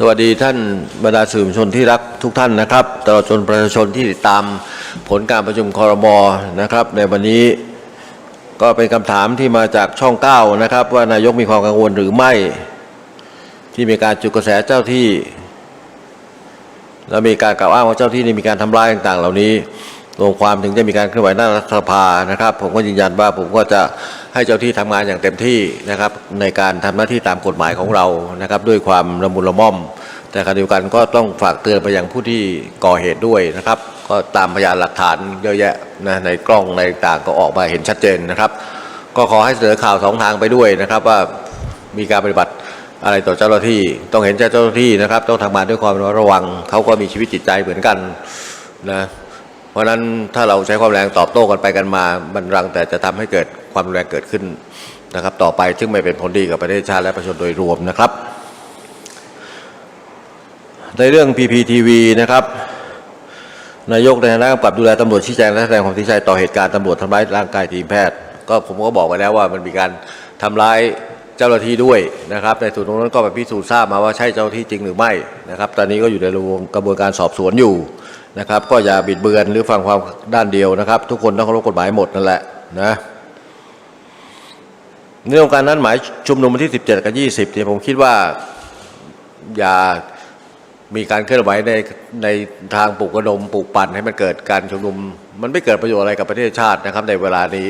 สวัสดีท่านบรรดาสื่อมวลชนที่รักทุกท่านนะครับตลอดจนประชาชนที่ติดตามผลการประชุมคอรมอนะครับ ในวันนี้ก็เป็นคำถามที่มาจากช่องเก้านะครับ ว่านายกมีความกังวลหรือไม่ ที่มีการจุดกระแสเจ้าที่ แล้วมีการกล่าวอ้างว่าเจ้าที่นี่มีการทำร้ายต่างๆ เหล่านี้ รวมความถึงจะมีการเคลื่อนไหวหน้ารัฐสภานะครับ ผมก็ยืนยันว่าผมก็จะให้เจ้าที่ทำงานอย่างเต็มที่นะครับ ในการทำหน้าที่ตามกฎหมายของเรานะครับ ด้วยความระมุนละม่อม แต่ขณะเดียวกันก็ต้องฝากเตือนไปยังผู้ที่ก่อเหตุด้วยนะครับ ก็ตามพยานหลักฐานเยอะแยะนะในกล้องในต่างก็ออกมาเห็นชัดเจนนะครับ ก็ขอให้เสนอข่าวสองทางไปด้วยนะครับ ว่ามีการปฏิบัติอะไรต่อเจ้าหน้าที่ต้องเห็นใจเจ้าหน้าที่นะครับ ต้องทำงานด้วยความระมัดระวังเขาก็มีชีวิตจิตใจเหมือนกันนะ ราะนั้นถ้าเราใช้ความแรงตอบโต้กันไปกันมา มันรังแต่จะทำให้เกิดความแรงเกิดขึ้นนะครับ ต่อไปซึ่งไม่เป็นผลดีกับประเทศชาติและประชาชนโดยรวมนะครับ ในเรื่อง PPTV นะครับนายกในฐานะกำกับดูแลตำรวจชี้แจงและแสดงความเสียใจต่อเหตุการณ์ตำรวจทำร้ายร่างกายทีมแพทย์ ก็ผมก็บอกไปแล้วว่ามันมีการทำร้ายเจ้าหน้าที่ด้วยนะครับ ในส่วนตรงนั้นก็ไปพิสูจน์ทราบมาว่าใช่เจ้าหน้าที่จริงหรือไม่นะครับ ตอนนี้ก็อยู่ในกระบวนการสอบสวนอยู่ นะครับ ก็อย่าบิดเบือนหรือฟังความด้านเดียวนะครับ ทุกคนต้องเคารพกฎหมายหมดนั่นแหละนะเรื่องการนัดหมายชุมนุมวันที่ 17 กับ 20เนี่ยผมคิดว่าอย่ามีการเคลื่อนไหวในในทางปลุกกระดมปลุกปั่นให้มันเกิดการชุมนุม มันไม่เกิดประโยชน์อะไรกับประเทศชาตินะครับ ในเวลานี้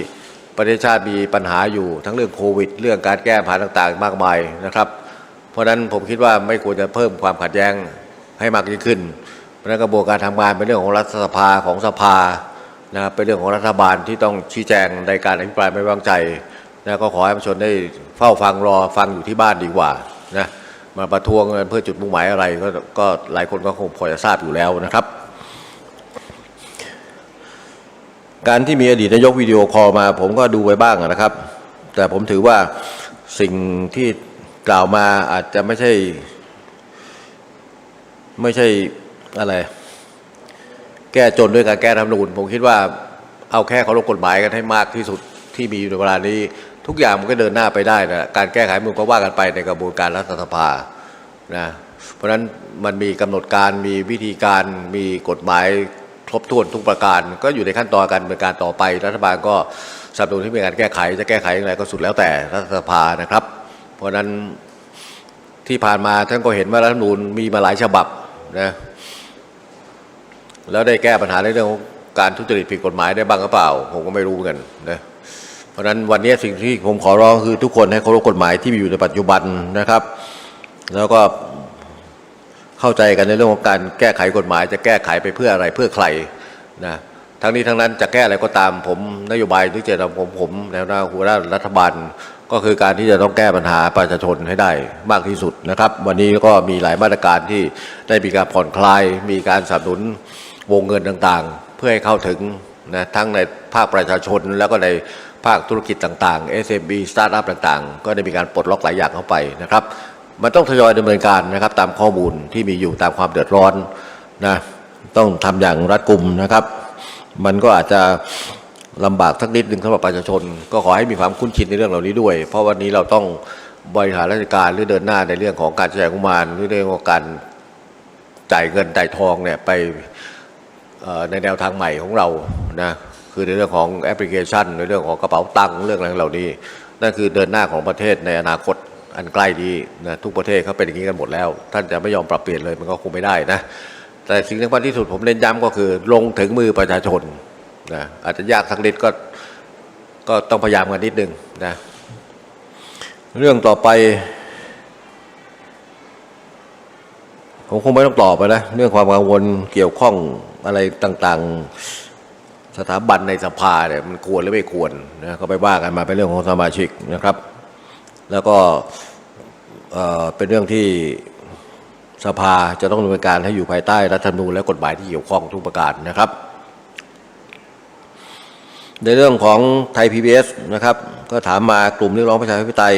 ประเทศชาติมีปัญหาอยู่ทั้งเรื่องโควิด เรื่องการแก้ปัญหาต่างๆ มากมายนะครับ เพราะฉะนั้นผมคิดว่าไม่ควรจะเพิ่มความขัดแย้งให้มากยิ่งขึ้น ราะนั้นกระบวนการทำงานเป็นเรื่องของรัฐสภาของสภานะครับเป็นเรื่องของรัฐบาลที่ต้องชี้แจงในการอภิปรายไม่ไว้วางใจนะก็ขอให้ประชาชนได้เฝ้าฟังรอฟังอยู่ที่บ้านดีกว่านะมาประท้วงเพื่อจุดมุ่งหมายอะไรก็ก็หลายคนก็คงพอจะทราบอยู่แล้วนะครับ การที่มีอดีตนายกวิดีโอคอลมา ผมก็ดูไว้บ้างนะครับ แต่ผมถือว่าสิ่งที่กล่าวมาอาจจะไม่ใช่ไม่ใช่ อะไร แก้จนด้วยการแก้รัฐธรรมนูญผมคิดว่าเอาแค่เคารพกฎหมายกันให้มากที่สุดที่มีอยู่ในเวลานี้ ทุกอย่างมันก็เดินหน้าไปได้นะการแก้ไขรันก็ว่ากันไปในกระบวนการรัฐสภานะเพราะฉะนั้นมันมีกำหนดการมีวิธีการมีกฎหมายครบถ้วนทุกประการ ก็อยู่ในขั้นตอนการดำเนินการต่อไป รัฐบาลก็สนับสนุนที่มีการแก้ไขจะแก้ไขอย่างไรก็สุดแล้วแต่รัฐสภานะครับ เพราะฉะนั้นที่ผ่านมาท่านก็เห็นว่ารัฐธรรมนูญมีมาหลายฉบับนะ แล้วได้แก้ปัญหาในเรื่องของการทุจริตผิดกฎหมายได้บ้างหรือเปล่า ผมก็ไม่รู้กันนะเพราะนั้นวันนี้สิ่งที่ผมขอร้องคือทุกคนให้เคารพกฎหมายที่มีอยู่ในปัจจุบันนะครับ แล้วก็เข้าใจกันในเรื่องของการแก้ไขกฎหมาย จะแก้ไขไปเพื่ออะไรเพื่อใครนะทั้งนี้ทั้งนั้นจะแก้อะไรก็ตามผมนโยบายที่เจะทำผมผมแนวหน้าหัวหน้ารัฐบาล ก็คือการที่จะต้องแก้ปัญหาประชาชนให้ได้มากที่สุดนะครับ วันนี้ก็มีหลายมาตรการที่ได้มีการผ่อนคลายมีการสนับสนุน วงเงินต่างๆ เพื่อให้เข้าถึงนะทั้งในภาคประชาชน แล้วก็ในภาคธุรกิจต่างๆ SMB สตาร์ทอัพต่างๆ ก็ได้มีการปลดล็อกหลายอย่างเข้าไปนะครับ มันต้องทยอยดำเนินการนะครับตามข้อมูลที่มีอยู่ตามความเดือดร้อนนะต้องทำอย่างรัดกุมนะครับ มันก็อาจจะลำบากสักนิดหนึ่งสำหรับประชาชน ก็ขอให้มีความคุ้นชินในเรื่องเหล่านี้ด้วย เพราะวันนี้เราต้องบริหารราชการหรือเดินหน้าในเรื่องของการใช้งบประมาณหรือเรื่องของการจ่ายเงินจ่ายทองเนี่ยไป ในแนวทางใหม่ของเรานะคือในเรื่องของแอปพลิเคชัน ในเรื่องของกระเป๋าตังค์เรื่องอะไรเหล่านี้นั่นคือเดินหน้าของประเทศในอนาคตอันใกล้นี้นะทุกประเทศเขาเป็นอย่างนี้กันหมดแล้ว ท่านจะไม่ยอมปรับเปลี่ยนเลยมันก็คงไม่ได้นะแต่สิ่งสำคัญที่สุดผมเน้นย้ำก็คือลงถึงมือประชาชนนะอาจจะยากสักนิดก็ก็ต้องพยายามกันนิดนึงนะเรื่องต่อไป ผมคงไม่ต้องตอบไปนะ เรื่องความกังวลเกี่ยวข้องอะไรต่างๆ สถาบันในสภาเนี่ยมันควรหรือไม่ควรนะก็ไปว่ากันมาเป็นเรื่องของสมาชิกนะครับ แล้วก็เอ่อเป็นเรื่องที่สภาจะต้องดำเนินการให้อยู่ภายใต้รัฐธรรมนูญและกฎหมายที่เกี่ยวข้องทุกประการนะครับ ในเรื่องของไทย PBS นะครับ ก็ถามมากลุ่มเรียกร้องประชาธิปไตย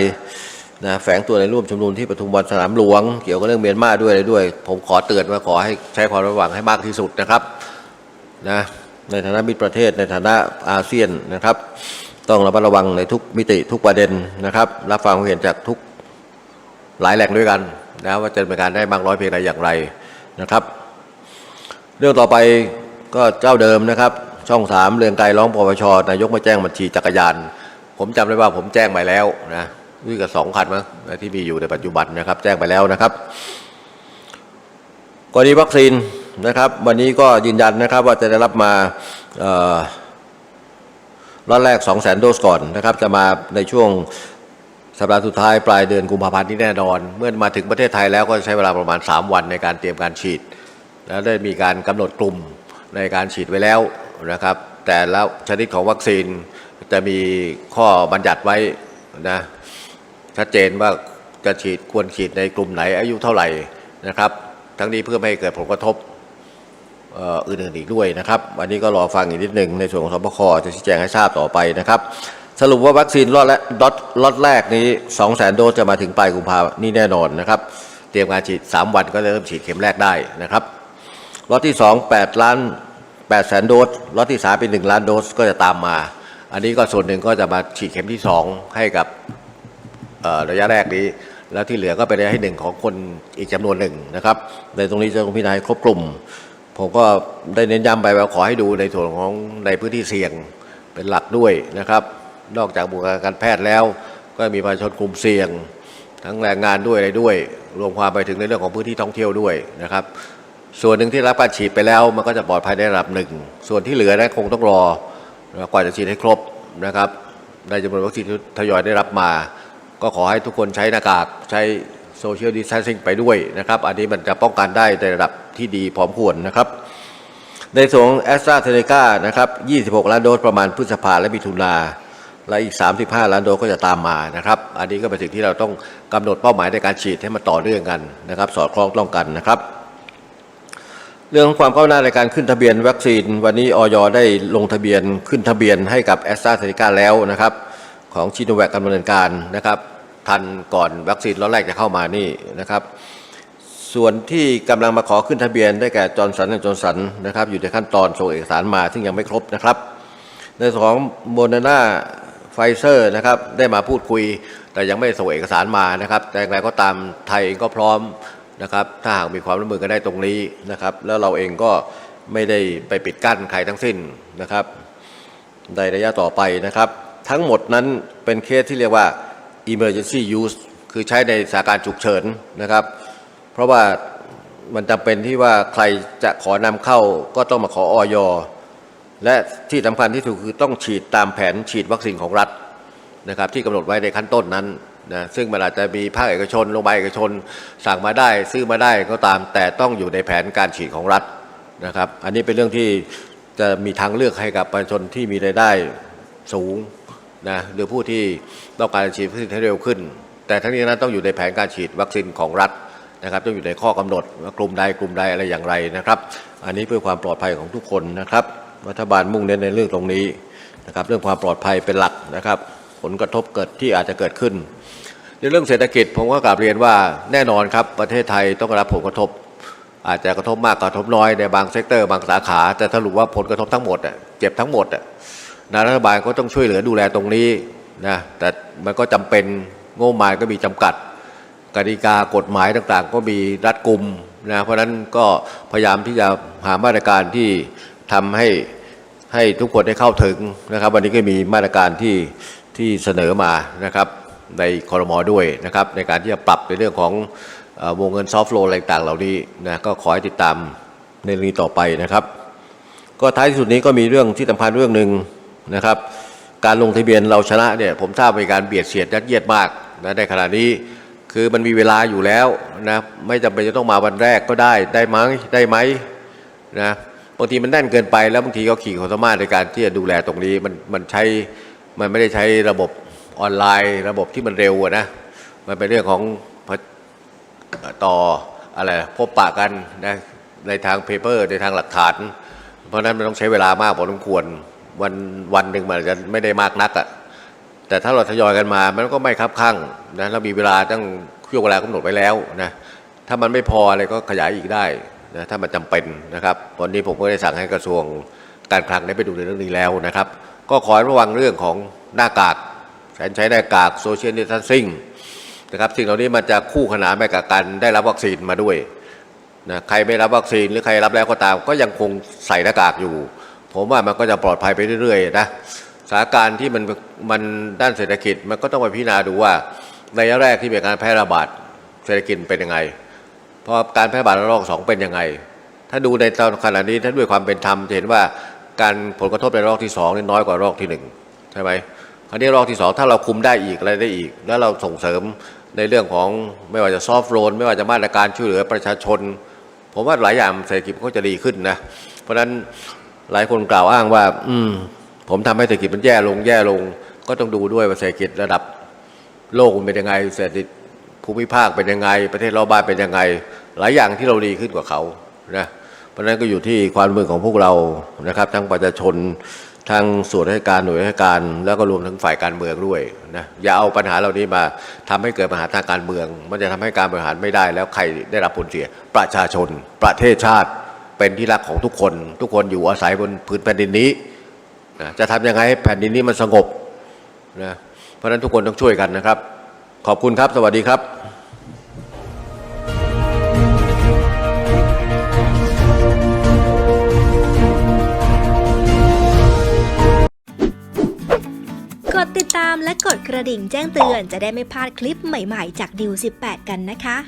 นะแฝงตัวในร่วมชุมนุมที่ปทุมวันสนามหลวง เกี่ยวกับเรื่องเมียนมาด้วยอะไรด้วย ผมขอเตือนว่าขอให้ใช้ความระวังให้มากที่สุดนะครับนะในฐานะมิตรประเทศในฐานะอาเซียนนะครับ ต้องระมัดระวังในทุกมิติทุกประเด็นนะครับ รับฟังความเห็นจากทุกหลายแหล่งด้วยกันนะว่าจะเนินการได้มากน้อยเพียงใดอย่างไรนะครับ เรื่องต่อไปก็เจ้าเดิมนะครับ ช่องสามเรื่องไกลร้องปปชนายกมาแจ้งบัญชีจักรยาน ผมจำได้ว่าผมแจ้งไปแล้วนะ วิ่งกับสองคันมั้งที่มีอยู่ในปัจจุบันนะครับ แจ้งไปแล้วนะครับกรณีวัคซีนนะครับ วันนี้ก็ยืนยันนะครับ ว่าจะได้รับมาเอ่อรอบแรก 2 0 0 0 0 0 โดสก่อนนะครับ จะมาในช่วงสัปดาห์สุดท้ายปลายเดือนกุมภาพันธ์นี้แน่นอน เมื่อมาถึงประเทศไทยแล้วก็ใช้เวลาประมาณ 3 วันในการเตรียมการฉีด แล้วได้มีการกำหนดกลุ่มในการฉีดไว้แล้วนะครับ แต่แล้วชนิดของวัคซีนจะมีข้อบัญญัติไว้นะ ชัดเจนว่าจะฉีดควรฉีดในกลุ่มไหนอายุเท่าไหร่นะครับ ทั้งนี้เพื่อไม่ให้เกิดผลกระทบอื่นๆอีกด้วยนะครับวันนี้ก็รอฟังอีกนิดหนึ่งในส่วนของสบคจะชี้แจงให้ทราบต่อไปนะครับ สรุปว่าวัคซีนล็อตและล็อตล็อตแรกนี้ 2 0 0 0 0 0 โดสจะมาถึงปลายกุมภาพันธ์นี่แน่นอนนะครับ เตรียมการฉีด 3 วันก็จะเริ่มฉีดเข็มแรกได้นะครับล็อตที่ 2 8 ล้าน8แสนโดสล็อตที่3เป็น1ล้านโดสก็จะตามมา อันนี้ก็ส่วนหนึ่งก็จะมาฉีดเข็มที่ 2 ให้กับ ระยะแรกนี้ แล้วที่เหลือก็เป็นระยะที่หนึ่งของคนอีกจำนวนหนึ่งนะครับ ในตรงนี้จะต้องพิจารณาให้ครบกลุ่ม ผมก็ได้เน้นย้ำไปว่าขอให้ดูในส่วนของในพื้นที่เสี่ยงเป็นหลักด้วยนะครับ นอกจากบุคลากรการแพทย์แล้ว ก็มีประชาชนกลุ่มเสี่ยง ทั้งแรงงานด้วยอะไรด้วย รวมความไปถึงในเรื่องของพื้นที่ท่องเที่ยวด้วยนะครับ ส่วนหนึ่งที่รับการฉีดไปแล้วมันก็จะปลอดภัยในระดับหนึ่ง ส่วนที่เหลือนะคงต้องรอกว่าจะฉีดให้ครบนะครับในจำนวนวัคซีนที่ทยอยได้รับมา ก็ขอให้ทุกคนใช้หน้ากากใช้โซเชียลดิส a ทนซิ่งไปด้วยนะครับ อันนี้มันจะป้องกันได้ในระดับที่ดีพร้อมควรนะครับ ในส่วนแอสตราเซเนกานะครับ 26 ล้านโดสประมาณพฤษภาและมิถุนาและอีก 35 ล้านโดสก็จะตามมานะครับ อันนี้ก็เป็นสิ่งที่เราต้องกำหนดเป้าหมายในการฉีดให้มันต่อเนื่องกันนะครับ สอดคล้องต้องกันนะครับ เรื่องของความก้าวหน้าในการขึ้นทะเบียนวัคซีน วันนี้ออยได้ลงทะเบียนขึ้นทะเบียนให้กับแอสตราเซเนกาแล้วนะครับ ของชิโนแวคกำลังดำเนินการนะครับทันก่อนวัคซีนล็อตแรกจะเข้ามานี่นะครับ ส่วนที่กำลังมาขอขึ้นทะเบียนได้แก่จอร์นสันและจอร์นสันนะครับอยู่ในขั้นตอนส่งเอกสารมาซึ่งยังไม่ครบนะครับ ในส่วนของโมเดอร์นาไฟเซอร์นะครับได้มาพูดคุย แต่ยังไม่ส่งเอกสารมานะครับ แต่อย่างไรก็ตามไทยเองก็พร้อมนะครับ ถ้าหากมีความร่วมมือกันได้ตรงนี้นะครับ แล้วเราเองก็ไม่ได้ไปปิดกั้นใครทั้งสิ้นนะครับในระยะต่อไปนะครับ ทั้งหมดนั้นเป็นเคสที่เรียกว่า emergency use คือใช้ในสถานการณ์ฉุกเฉินนะครับ เพราะว่ามันจำเป็นที่ว่าใครจะขอนำเข้าก็ต้องมาขอออยและที่สำคัญที่สุดคือต้องฉีดตามแผนฉีดวัคซีนของรัฐนะครับที่กำหนดไว้ในขั้นต้นนั้นนะซึ่งมันอาจจะมีภาคเอกชนโรงพยาบาลเอกชนสั่งมาได้ ซื้อมาได้ก็ตามแต่ต้องอยู่ในแผนการฉีดของรัฐนะครับ อันนี้เป็นเรื่องที่จะมีทางเลือกให้กับประชาชนที่มีรายได้สูง นะหรือผู้ที่ต้องการฉีดวัคซีนให้เร็วขึ้น แต่ทั้งนี้นั้นต้องอยู่ในแผนการฉีดวัคซีนของรัฐนะครับต้องอยู่ในข้อกำหนดว่ากลุ่มใดกลุ่มใดอะไรอย่างไรนะครับ อันนี้เพื่อความปลอดภัยของทุกคนนะครับ รัฐบาลมุ่งเน้นในเรื่องตรงนี้นะครับ เรื่องความปลอดภัยเป็นหลักนะครับ ผลกระทบเกิดที่อาจจะเกิดขึ้น ในเรื่องเศรษฐกิจผมก็กลับเรียนว่าแน่นอนครับประเทศไทยต้องรับผลกระทบ อาจจะกระทบมากกระทบน้อยในบางเซกเตอร์ บางสาขาแต่สรุปว่าผลกระทบทั้งหมดเจ็บทั้งหมดอะ นะรัฐบาลก็ต้องช่วยเหลือดูแลตรงนี้นะแต่มันก็จำเป็นงบประมาณก็มีจำกัดกติกากฎหมายต่างๆ ก็มีรัดกุมนะเพราะฉะนั้นก็พยายามที่จะหามาตรการที่ทำให้ให้ทุกคนได้เข้าถึงนะครับ วันนี้ก็มีมาตรการที่ที่เสนอมานะครับในคอรมอด้วยนะครับ ในการที่จะปรับในเรื่องของอวงเงินซอฟท์โลนอะไรต่างเหล่านี้นะก็ขอให้ติดตามในเรื่องนี้ต่อไปนะครับ ก็ท้ายที่สุดนี้ก็มีเรื่องที่สำคัญเรื่องหนึ่ง นะครับ การลงทะเบียนเราชนะเนี่ยผมทราบมีการเบียดเสียดยัดเยียดมากนะในขณะนี้คือมันมีเวลาอยู่แล้วนะไม่จำเป็นจะต้องมาวันแรกก็ได้ได้ไหมได้ไหมนะบางทีมันแน่นเกินไปแล้วบางทีก็ขี่ความสามารถในการที่จะดูแลตรงนี้มันมันใช้มันไม่ได้ใช้ระบบออนไลน์ ระบบที่มันเร็วนะมันเป็นเรื่องของพะต่ออะไรพบปะกันนะในทางเพเปอร์ในทางหลักฐาน เพราะนั้นมันต้องใช้เวลามากพอสมควร วันวันหนึ่งมันอาจจะไม่ได้มากนักอะแต่ถ้าเราทยอยกันมามันก็ไม่คับข้างนะเรามีเวลาตั้งช่วงเวลากำหนดไว้แล้วนะถ้ามันไม่พออะไรก็ขยายอีกได้นะถ้ามันจำเป็นนะครับวันนี้ผมก็ได้สั่งให้กระทรวงการคลังได้ไปดูในเรื่องนี้แล้วนะครับ ก็ขอระวังเรื่องของหน้ากากการใช้หน้ากากโซเชียลดิสทันซิ่งนะครับสิ่งเหล่านี้มันจะคู่ขนานไปกับการได้รับวัคซีนมาด้วยนะใครไม่รับวัคซีนหรือใครรับแล้วก็ตาม ก็ยังคงใส่หน้ากากอยู่ ผมว่ามันก็จะปลอดภัยไปเรื่อยๆนะสถานการณ์ที่มันมันด้านเศรษฐกิจมันก็ต้องไปพิจารณาดูว่า ในระยะแรกที่มีการแพร่ระบาดเศรษฐกิจเป็นยังไงเพราะการแพร่ระบาดระลอกสองเป็นยังไง ถ้าดูในตอนขณะนี้ถ้าด้วยความเป็นธรรมจะเห็นว่าการผลกระทบในรอกที่สองนี่น้อยกว่ารอกที่หนึ่งใช่ไหมคราวนี้รอกที่สองถ้าเราคุมได้อีกอะไรได้อีก แล้วเราส่งเสริมในเรื่องของไม่ว่าจะซอฟท์โลนไม่ว่าจะมาตรการช่วยเหลือประชาชน ผมว่าหลายอย่างเศรษฐกิจมันก็จะดีขึ้นนะเพราะฉะนั้น หลายคนกล่าวอ้างว่า อืม ผมทำให้เศรษฐกิจมันแย่ลงแย่ลง ก็ต้องดูด้วยว่าเศรษฐกิจระดับโลกมันเป็นยังไงเศรษฐกิจภูมิภาคเป็นยังไง ประเทศรอบบ้านเป็นยังไง หลายอย่างที่เราดีขึ้นกว่าเขานะเพราะฉะนั้นก็อยู่ที่ความมือของพวกเรานะครับ ทั้งประชาชนทั้งส่วนราชการหน่วยราชการ แล้วก็รวมทั้งฝ่ายการเมืองด้วยนะอย่าเอาปัญหาเหล่านี้มาทำให้เกิดปัญหาทางการเมือง มันจะทำให้การบริหารไม่ได้แล้วใครได้รับผลเสียประชาชน ประเทศชาติ เป็นที่รักของทุกคน ทุกคนอยู่อาศัยบนพื้นแผ่นดินนี้นะจะทำยังไงให้แผ่นดินนี้มันสงบนะเพราะฉะนั้นทุกคนต้องช่วยกันนะครับ ขอบคุณครับ สวัสดีครับกดติดตามและกดกระดิ่งแจ้งเตือนจะได้ไม่พลาดคลิปใหม่ๆ จากดิว18 กันนะคะ